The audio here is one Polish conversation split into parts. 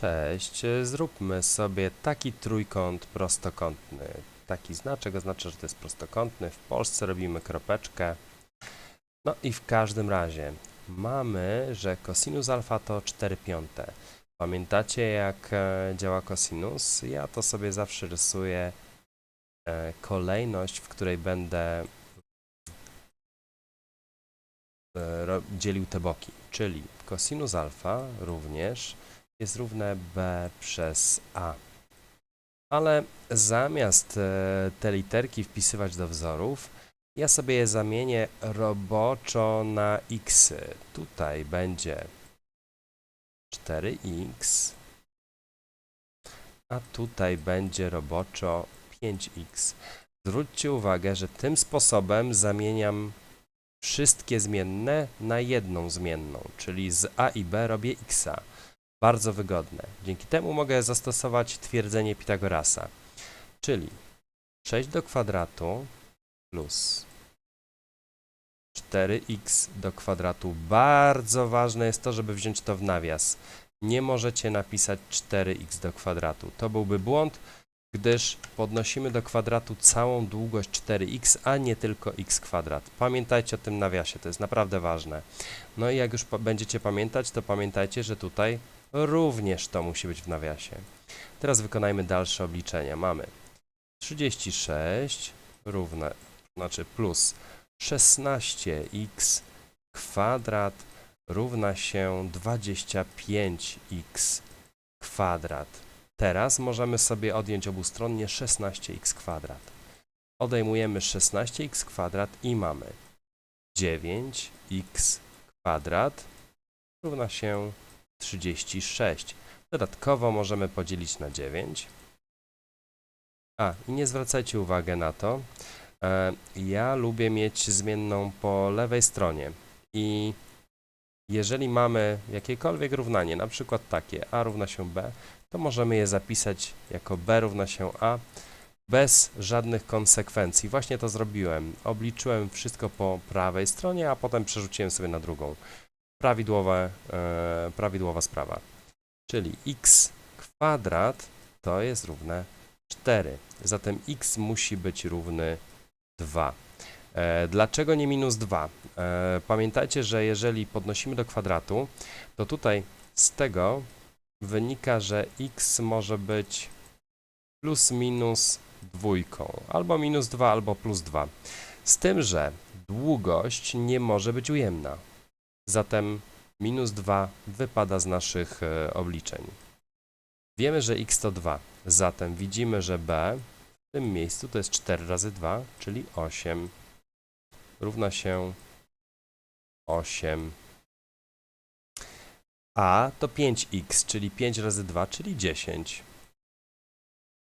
Cześć, zróbmy sobie taki trójkąt prostokątny. Taki znaczek oznacza, że to jest prostokątny. W Polsce robimy kropeczkę. No i w każdym razie mamy, że cosinus alfa to 4 piąte. Pamiętacie jak e, działa cosinus? Ja to sobie zawsze rysuję e, kolejność, w której będę e, dzielił te boki. Czyli cosinus alfa również jest równe b przez a. Ale zamiast e, te literki wpisywać do wzorów, ja sobie je zamienię roboczo na x. Tutaj będzie 4x, a tutaj będzie roboczo 5x. Zwróćcie uwagę, że tym sposobem zamieniam wszystkie zmienne na jedną zmienną, czyli z a i b robię xa. Bardzo wygodne. Dzięki temu mogę zastosować twierdzenie Pitagorasa, czyli 6 do kwadratu plus 4x do kwadratu. Bardzo ważne jest to, żeby wziąć to w nawias. Nie możecie napisać 4x do kwadratu. To byłby błąd, gdyż podnosimy do kwadratu całą długość 4x, a nie tylko x kwadrat. Pamiętajcie o tym nawiasie, to jest naprawdę ważne. No i jak już będziecie pamiętać, to pamiętajcie, że tutaj również to musi być w nawiasie. Teraz wykonajmy dalsze obliczenia. Mamy 36 równe, znaczy plus 16x kwadrat równa się 25x kwadrat. Teraz możemy sobie odjąć obustronnie 16x kwadrat. Odejmujemy 16x kwadrat i mamy 9x kwadrat równa się 36. Dodatkowo możemy podzielić na 9. A, i nie zwracajcie uwagi na to. E, ja lubię mieć zmienną po lewej stronie. I jeżeli mamy jakiekolwiek równanie, na przykład takie a równa się b, to możemy je zapisać jako b równa się a bez żadnych konsekwencji. Właśnie to zrobiłem. Obliczyłem wszystko po prawej stronie, a potem przerzuciłem sobie na drugą prawidłowe, e, prawidłowa sprawa. Czyli x kwadrat to jest równe 4. Zatem x musi być równy 2. E, dlaczego nie minus 2? E, pamiętajcie, że jeżeli podnosimy do kwadratu, to tutaj z tego wynika, że x może być plus minus dwójką, albo minus 2, albo plus 2. Z tym, że długość nie może być ujemna. Zatem minus 2 wypada z naszych e, obliczeń. Wiemy, że x to 2, zatem widzimy, że b w tym miejscu to jest 4 razy 2, czyli 8 równa się 8. A to 5x, czyli 5 razy 2, czyli 10.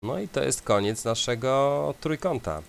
No i to jest koniec naszego trójkąta.